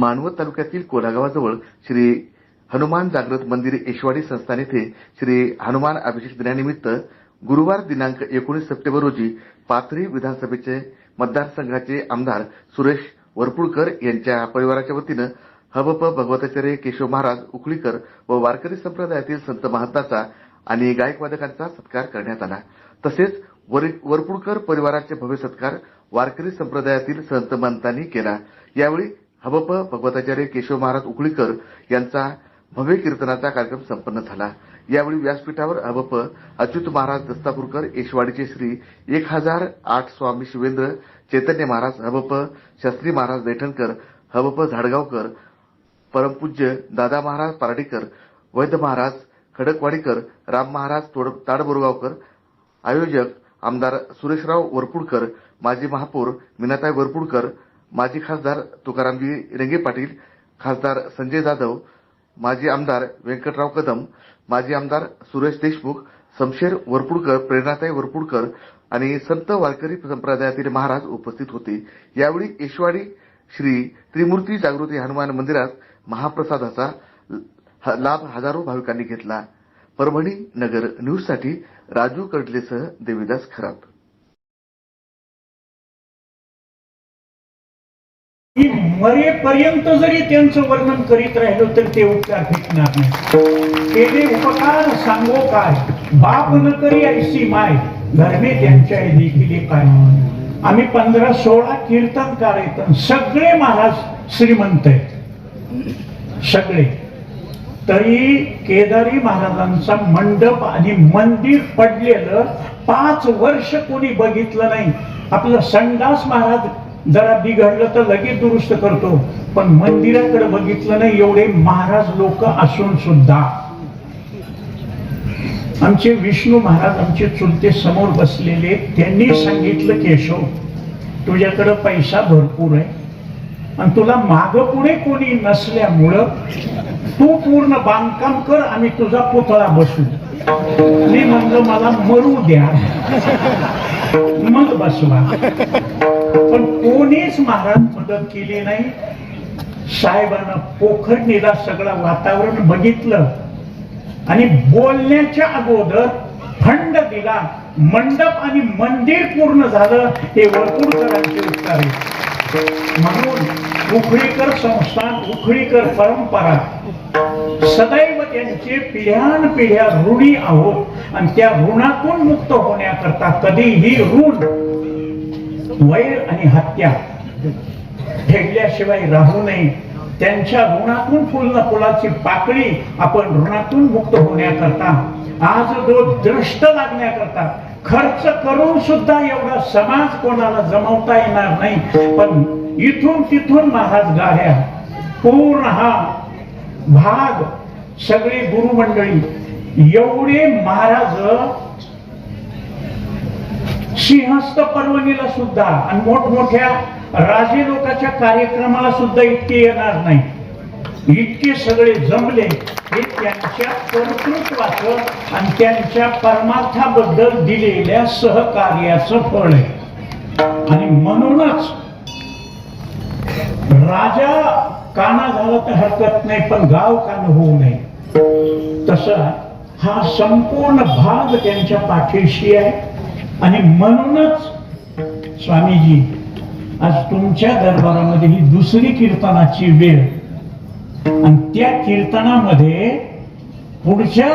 मानवत तालुक्यातील कोलागावाजवळ श्री हनुमान जागृत मंदिर एशवाडी संस्थान येथे श्री हनुमान अभिषेक दिनानिमित्त गुरुवार दिनांक एकोणीस सप्टेंबर रोजी पाथरी विधानसभेचे मतदारसंघाचे आमदार सुरेश वरपुडकर यांच्या परिवाराच्या वतीनं हबप भगवताचार्य केशव महाराज उकळीकर व वारकरी संप्रदायातील संत महंताचा आणि गायकवादकांचा सत्कार करण्यात आला. तसेच वरि- वरपुडकर परिवाराचे भव्य सत्कार वारकरी संप्रदायातील संत महंतांनी केला. यावेळी हबप भगवताचार्य केशव महाराज उकळीकर यांचा भव्य कीर्तनाचा कार्यक्रम संपन्न झाला. यावेळी व्यासपीठावर हबप अच्युत महाराज दस्तापूरकर येशवाडीचे श्री एक हजार आठ स्वामी शिवेंद्र चैतन्य महाराज हबप शास्त्री महाराज दैठणकर हबप झाडगावकर परमपूज्य दादा महाराज पराडीकर वैद्य महाराज खडकवाडीकर राम महाराज तोड- ताडबोरगावकर आयोजक आमदार सुरेशराव वरपुडकर माजी महापौर मीनाताई वरपुडकर माजी खासदार तुकारामजी रेंगे पाटील खासदार संजय जाधव माजी आमदार व्यंकटराव कदम माजी आमदार सुरेश देशमुख समशेर वरपुडकर प्रेरणाताई वरपुडकर आणि संत वारकरी संप्रदायातील महाराज उपस्थित होते. यावेळी येशवाडी श्री त्रिमूर्ती जागृती हनुमान मंदिरात महाप्रसादाचा ह- लाभ हजारो भाविकांनी घेतला. परभणी नगर न्यूजसाठी राजू कडलेसह देविदास खरात. की मरेपर्यंत जरी त्यांचं वर्णन करीत राहिलो तर ते उपचार भेटणार नाही. केले उपकार सांगो काय? बाप न करी ऐशी माय. धर्मे त्यांच्या देखील काय आम्ही पंधरा सोळा कीर्तनकार आहेत सगळे महाराज श्रीमंत आहेत. सगळे. तरी केदारी महाराजांचा मंडप आणि मंदिर पडलेलं पाच वर्ष कोणी बघितलं नाही. आपलं संडास महाराज जरा बिघडलं तर लगेच दुरुस्त करतो. पण मंदिराकडे बघितलं नाही एवढे महाराज लोक असून सुद्धा. आमचे विष्णू महाराज आमचे चुलते समोर बसलेले त्यांनी सांगितलं केशव तुझ्याकडं पैसा भरपूर आहे. आणि तुला माग पुढे कोणी नसल्यामुळं तू पूर्ण बांधकाम कर आम्ही तुझा पुतळा बसू. मी म्हणलं मला मरू द्या. मग बसवा. पण कोणीच महाराज मदत केली नाही. साहेबांना पोखरणीला सगळं वातावरण बघितलं आणि बोलण्याच्या अगोदर फंड दिला. मंडप आणि मंदिर पूर्ण झालं हे वरपूरकरांचे उत्तर आहे. म्हणून उखळीकर संस्थान उखळीकर परंपरा सदैव त्यांचे पिढ्यान पिढ्या ऋणी आहोत. आणि त्या ऋणातून मुक्त होण्याकरता कधीही ऋण वैर आणि हत्या ठेवल्याशिवाय राहू नये. त्यांच्या ऋणातून फुलना फुलाची पाकळी आपण ऋणातून मुक्त होण्याकरता आज जो द्रष्ट लागण्याकरता खर्च करून सुद्धा एवढा समाज कोणाला जमवता येणार नाही. पण इथून तिथून महाराज गाड्या पूर्ण हा भाग सगळे गुरुमंडळी एवढे महाराज सिंहस्थ पर्वणीला सुद्धा आणि मोठमोठ्या राजे लोकांच्या कार्यक्रमाला सुद्धा इतके येणार नाही. इतके सगळे जमले हे त्यांच्या कर्तृत्वाचं आणि त्यांच्या परमार्थाबद्दल दिलेल्या सहकार्याचं फळ आहे. आणि म्हणूनच राजा काना झाला तर हरकत नाही पण गाव कान होऊ नये. तसा हा संपूर्ण भाग त्यांच्या पाठीशी आहे. आणि म्हणूनच स्वामीजी आज तुमच्या दरबारामध्ये ही दुसरी कीर्तनाची वेळ. आणि त्या कीर्तनामध्ये पुढच्या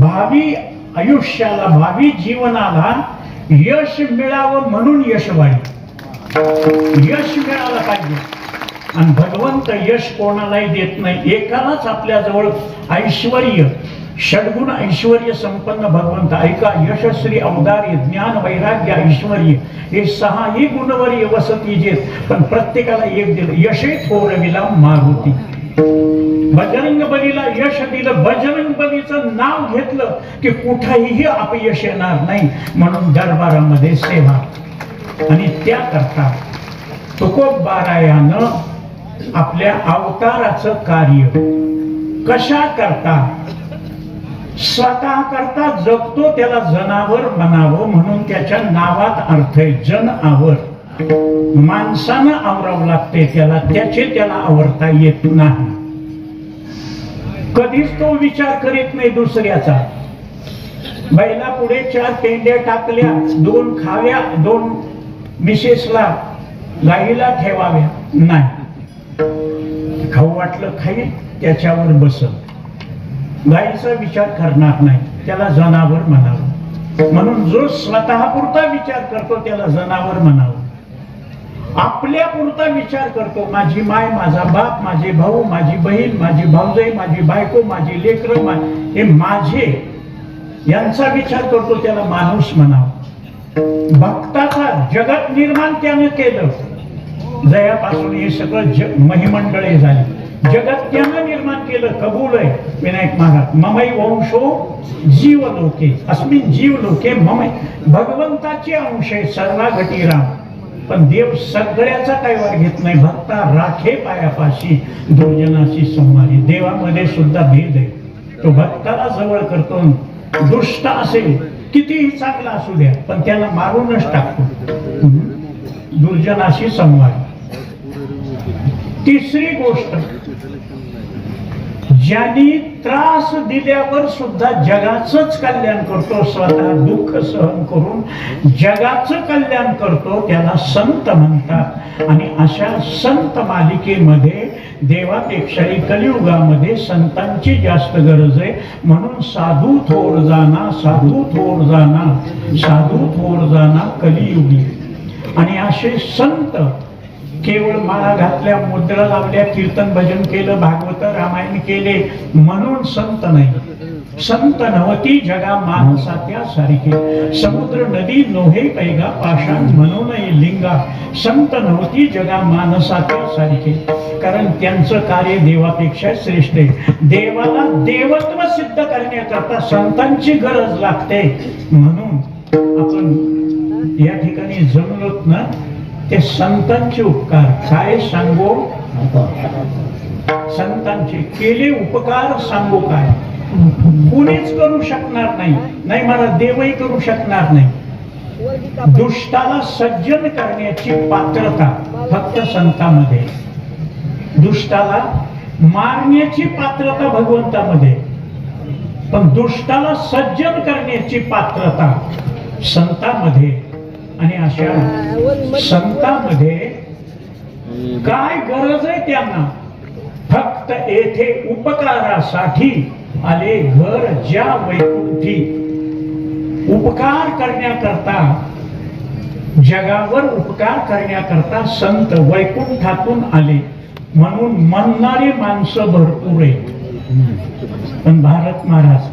भावी आयुष्याला भावी जीवनाला यश मिळावं म्हणून यशवाडी यश मिळालं पाहिजे. आणि भगवंत यश कोणालाही देत नाही. एकालाच आपल्या जवळ ऐश्वर षडगुण ऐश्वर संपन्न भगवंत ऐका यशस्वी अवदार्य ज्ञान वैराग्य ऐश्वर हे सहाही गुणवर्य वसती जेत पण प्रत्येकाला एक दिलं यशे थोरविला मारुती. बजरंग बलीला यश दिलं बजरंग बलीचं नाव घेतलं की कुठेही अपयश येणार नाही. म्हणून दरबारामध्ये सेवा. आणि त्या त्याकरता तुकोबारायानं आपल्या अवताराचं कार्य कशा करता स्वतः करता जगतो त्याला जनावर म्हणावं म्हणून त्याच्या नावात अर्थ आहे जन आवर. माणसानं आवरावं लागते त्याला त्याचे त्याला आवरता येत नाही. कधीच तो विचार करीत नाही दुसऱ्याचा. बैला पुढे चार पेंड्या टाकल्या दोन खाव्या दोन मिसेसला गाईला ठेवाव्या. नाही. खाऊ वाटलं खाईल त्याच्यावर बसल. गायीचा विचार करणार नाही त्याला जनावर म्हणावं. म्हणून जो स्वतः पुरता विचार करतो त्याला जनावर म्हणावं. आपल्या पुरता विचार करतो माझी माय माझा बाप माझे भाऊ माझी बहीण माझी भाऊजाई माझी बायको माझी लेकर हे माझे यांचा विचार करतो त्याला माणूस म्हणावं. भक्ताचा जगत निर्माण त्यानं केलं. जयापासून हे सगळं जग महिमंडळे झाली. जगत त्यानं निर्माण केलं कबूल आहे. विनायक महाराज ममई वंशो जीव लोके अस्मिन जीव लोके ममय भगवंताचे अंश आहे सर्वा घटीराम पण देव सगळ्याचा काही वर घेत नाही भक्ता राखे पायापाशी दुर्जनाशी संवारी देवामध्ये सुद्धा भेद आहे. तो भक्ताला जवळ करतो दुष्ट असेल कितीही चांगला असू द्या पण त्याला मारूनच टाकतो. दुर्जनाशी संवाद तिसरी गोष्ट ज्यांनी त्रास दिल्यावर सुद्धा जगाचंच कल्याण करतो स्वतः दुःख सहन करून जगाचं कल्याण करतो त्याला संत म्हणतात. आणि अशा संत मालिकेमध्ये देवापेक्षाही कलियुगामध्ये संतांची जास्त गरज आहे. म्हणून साधू थोर जाना साधू थोर जाना साधू थोर जाना कलियुगी. आणि असे संत केवळ माळा घातल्या मुद्रा लावल्या कीर्तन भजन केलं भागवत रामायण केले म्हणून संत नाही. संत नवती जगा मानसात्या सारखे समुद्र नदी नोहे पैगा पाषाण म्हणून लिंगा. संत नवती जगा मानसात्या सारखे कारण त्यांचं कार्य देवापेक्षा श्रेष्ठ आहे. देवाला देवत्व सिद्ध करण्याकरता संतांची गरज लागते. म्हणून आपण या ठिकाणी जमलोत ना ते संतांचे उपकार. काय सांगू? संतांचे केले उपकार सांगू काय? कुणीच करू शकणार नाही. नाही मला देवही करू शकणार नाही. दुष्टाला सज्जन करण्याची पात्रता फक्त संतामध्ये. दुष्टाला मारण्याची पात्रता भगवंतामध्ये. पण दुष्टाला सज्जन करण्याची पात्रता संतामध्ये. आणि अशा संतांमध्ये काय गरज आहे त्यांना? फक्त येथे उपकारासाठी आले घर ज्या वैकुंठी. उपकार करण्याकरता जगावर उपकार करण्याकरता संत वैकुंठातून आले. म्हणून म्हणणारी माणसं भरपूर आहेत. पण भारत महाराज